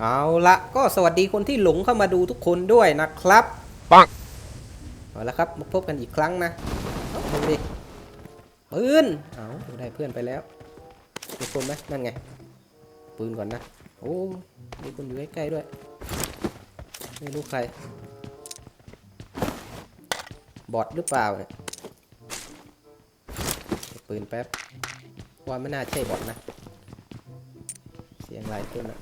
เอาละก็สวัสดีคนที่หลงเข้ามาดูทุกคนด้วยนะครับ ปังเอาละครับมาพบกันอีกครั้งนะเอาดูดิปืนเอาได้เพื่อนไปแล้วมีคนไหมนั่นไง ปืนก่อนนะ โอ้มีคนอยู่ใกล้ๆด้วย ไม่รู้ใคร บอทหรือเปล่าเนี่ยเก็บปืนแป๊บ ว่าไม่น่าใช่บอทนะ เสียงอะไรขึ้นอะ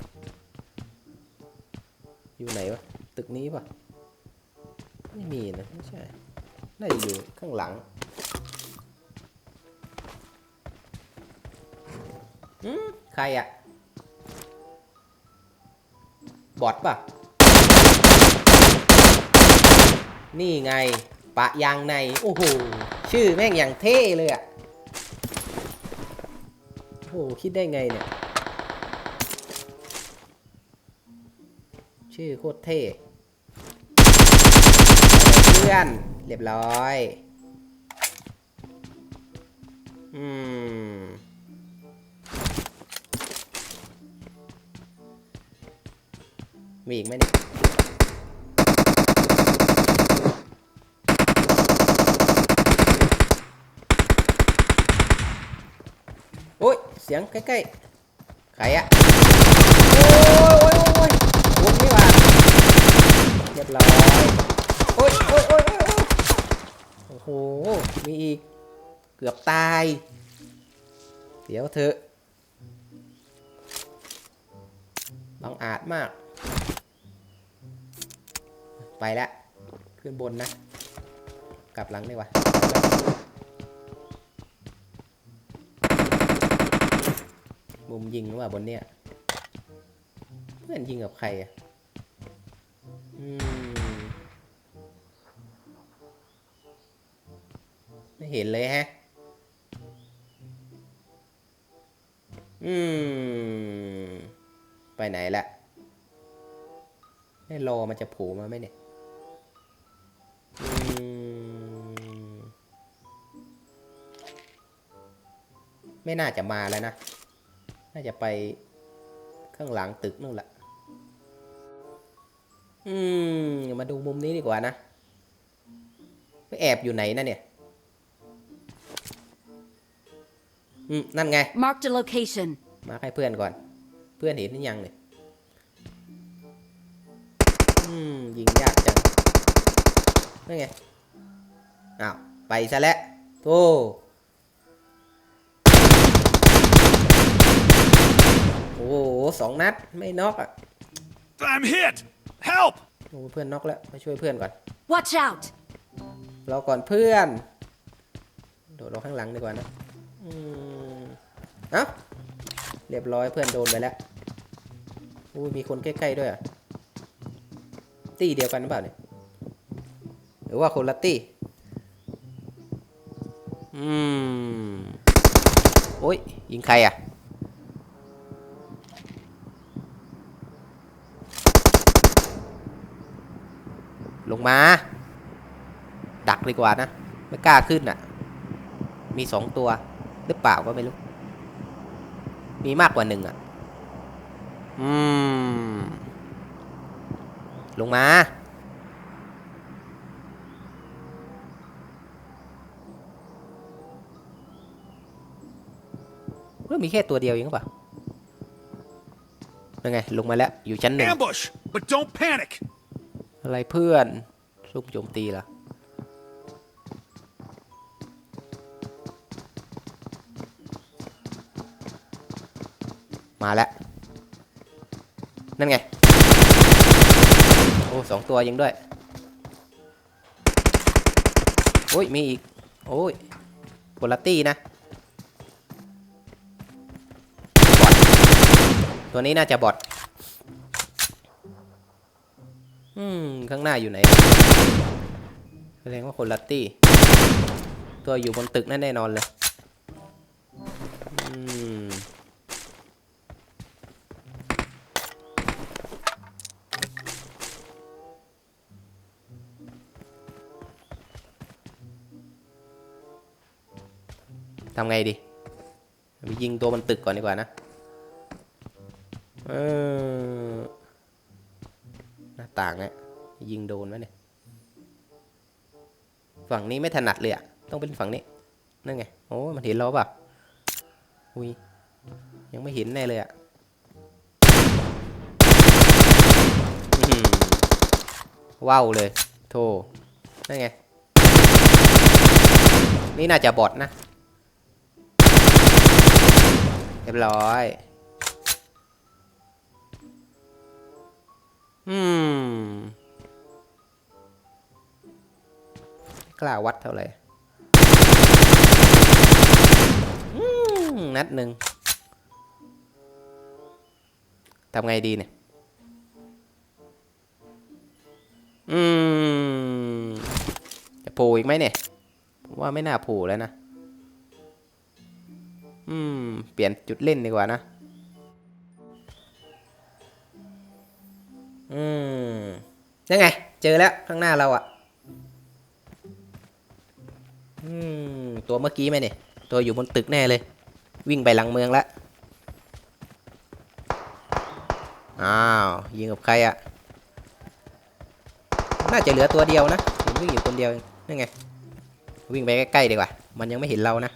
อยู่ไหนวะ ตึกนี้ปะไม่มีนะ ไม่ใช่ น่าจะอยู่ข้างหลังอืมใครอะบอทปะนี่ไง ปะยางใน โอ้โห ชื่อแม่งอย่างเท่เลยอะโอ้โห คิดได้ไงเนี่ย ชื่อโคตรเท่เพื่อน เรียบร้อย อืม มีอีกไหมเนี่ยโอ้ย เสียงใกล้ๆ ใครอะโอ้ยโอ้ยโอ้ย วนนี่หว่าเรียบร้อยโอ้ยโอ้ยโอ้ยโอ้โห มีอีก เกือบตาย เดี๋ยวเถอะบังอาจมาก ไปแล้วขึ้นบนนะ กลับหลังดีกว่ามุมยิงหรือว่าบนเนี้ย เพื่อนยิงกับใครอะอืมไม่เห็นเลยฮะ อืม ไปไหนละไม่รอมันจะโผล่มาไหมเนี่ยอืมไม่น่าจะมาแล้วนะ น่าจะไปข้างหลังตึกนู่นแหละ อืมมาดูมุมนี้ดีกว่านะไปแอบอยู่ไหนนะเนี่ย อืม นั่นไง Marked a location. มาให้เพื่อนก่อน เพื่อนเห็นหรือยังเนี่ย อืม ยิงยากจังนั่นไง อ้าว ไปซะแล้วโธ่โอ้โหสองนัด ไม่น็อกอะ I'm hit! Help! โอ้เพื่อนน็อกแล้วมาช่วยเพื่อนก่อน Watch out! รอก่อนเพื่อน โดดลงข้างหลังดีกว่านะอืมเอ้าเรียบร้อยเพื่อนโดนไปแล้วอุ้ยมีคนใกล้ๆด้วยอะตี้เดียวกันหรือเปล่าเนี่ยหรือว่าคนละตี้อืมโอ้ยยิงใครอะ มา ดักดีกว่านะ ไม่กล้าขึ้นอะ มีสองตัว หรือเปล่าก็ไม่รู้ มีมากกว่าหนึ่งอะ อืม ลงมาเรื่องมีแค่ตัวเดียวเองหรือเปล่ายังไง ลงมาแล้ว อยู่ชั้นหนึ่ง Ambush! But don't panic! อะไรเพื่อน ซุ่มโจมตีล่ะมาแล้ว นั่นไง โอ้สองตัวยิงด้วย โอ้ย มีอีก โอ้ยคนลตี้นะ ตัวนี้น่าจะบอท อืม ข้างหน้าอยู่ไหน แสดงว่าคนละตี้ ตัวอยู่บนตึกนั่นแน่นอนเลย อืม ทำไงดี ไปยิงตัวบนตึกก่อนดีกว่านะ เออ ต่างเนี่ยยิงโดนไหมเนี่ย ฝั่งนี้ไม่ถนัดเลยอะต้องเป็นฝั่งนี้ นั่นไง โอ้มันเห็นเราเปล่ะอุ้ย ยังไม่เห็นแน่เลยอะว้าวเลยโธ่นั่นไง นี่น่าจะบอทนะ เรียบร้อย ล้าวัดเท่าไหร่นัดหนึ่งทำไงดีเนี่ย อืม จะโผล่อีกไหมเนี่ยผมว่าไม่น่าโผล่แล้วนะ อืม เปลี่ยนจุดเล่นดีกว่านะ อืม ยังไง เจอแล้วข้างหน้าเราอะ่ะ ตัวเมื่อกี้ไหมเนี่ย ตัวอยู่บนตึกแน่เลย วิ่งไปหลังเมืองแล้วอ้าวยิงกับใครอะ่ะ น่าจะเหลือตัวเดียวนะเห็นวิ่งอยู่คนเดียวนั่นไง วิ่งไปใกล้ๆดีกว่า มันยังไม่เห็นเรานะ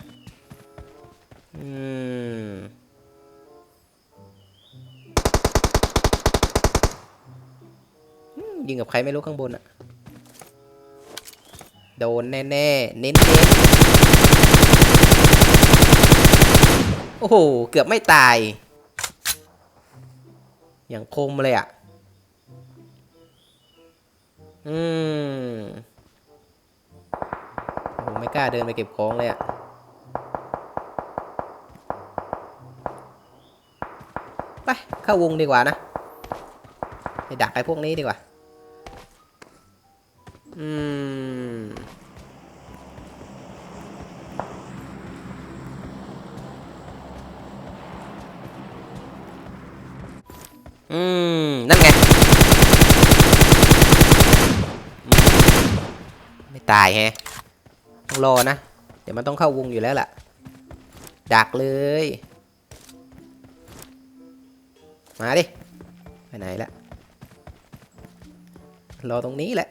อืมยิงกับใครไม่รู้ข้างบนอะ โดนแน่ๆ เน้นๆ โอ้โห เกือบไม่ตาย อย่างคมเลยอะ อืมโอ้ไม่กล้าเดินไปเก็บของเลยอะไป เข้าวงดีกว่านะ ไปดักไอ้พวกนี้ดีกว่า อืม นั่นไง ไม่ตายแฮะต้องรอนะ เดี๋ยวมันต้องเข้าวงอยู่แล้วล่ะ ดักเลย มาดิ ไปไหนละ รอตรงนี้แหละ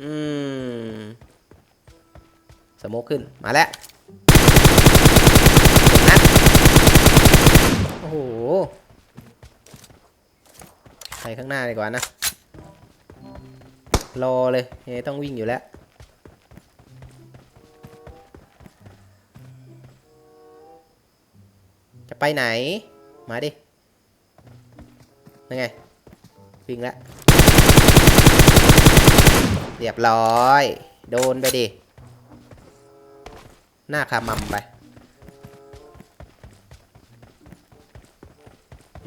อืมสโมกขึ้น มาแล้วนัดโอ้โห ไปข้างหน้าดีกว่านะ รอเลยยังไงต้องวิ่งอยู่แล้ว จะไปไหน มาดิยังไง วิ่งแล้ว เรียบร้อย โดนไปดิ หน้าคามัมไป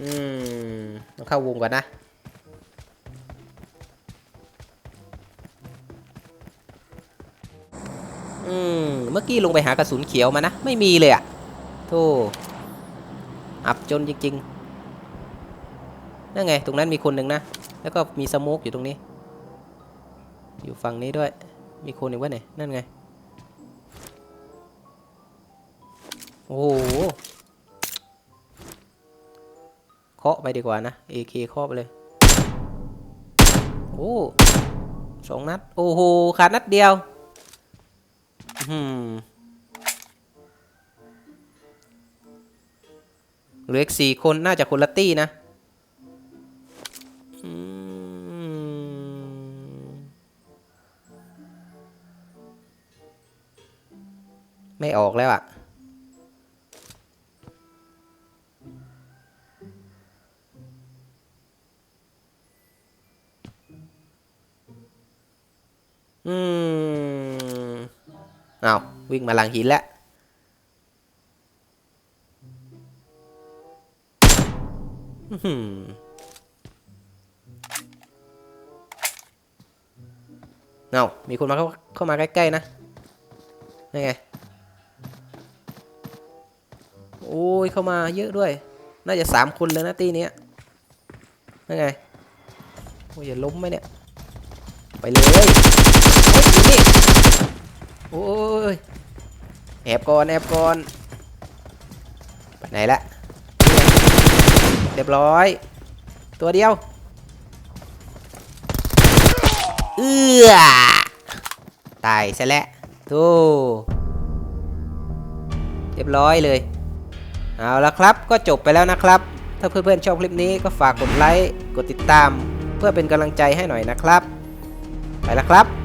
อืมต้องเข้าวงก่อนนะ อืม เมื่อกี้ลงไปหากระสุนเขียวมานะ ไม่มีเลยอะโธ่อับจนจริง ๆ นั่นไง ตรงนั้นมีคนหนึ่งนะ แล้วก็มีสโมกอยู่ตรงนี้ อยู่ฝั่งนี้ด้วย มีคนอีกวะเนี่ยนั่นไง โอ้โห เคาะไปดีกว่านะ AK เคาะไปเลย โอ้สองนัด โอ้โห ขาดนัดเดียวอืมเหลืออีกสี่คนน่าจะคนละตี้นะไม่ออกแล้วอะอื วิ่งมาหลังหินแล้วเอามีคนมาเข้าเข้ามาใกล้ๆนะนี่ไง โอ้ย เข้ามาเยอะด้วย น่าจะสามคนเลยนะตีเนี้ยนั่นไง โอ้ยอย่าล้มไหมเนี่ย ไปเลยเฮ้ยอยู่นี่ โอ้ย แอบก่อนแอบก่อนไปไหนละเรียบร้อย ตัวเดียวเอือตายซะแล้วทูเรียบร้อยเลย เอาละครับก็จบไปแล้วนะครับ ถ้าเพื่อนๆชอบคลิปนี้ก็ฝากกดไลค์ กดติดตาม เพื่อเป็นกำลังใจให้หน่อยนะครับ ไปแล้วครับ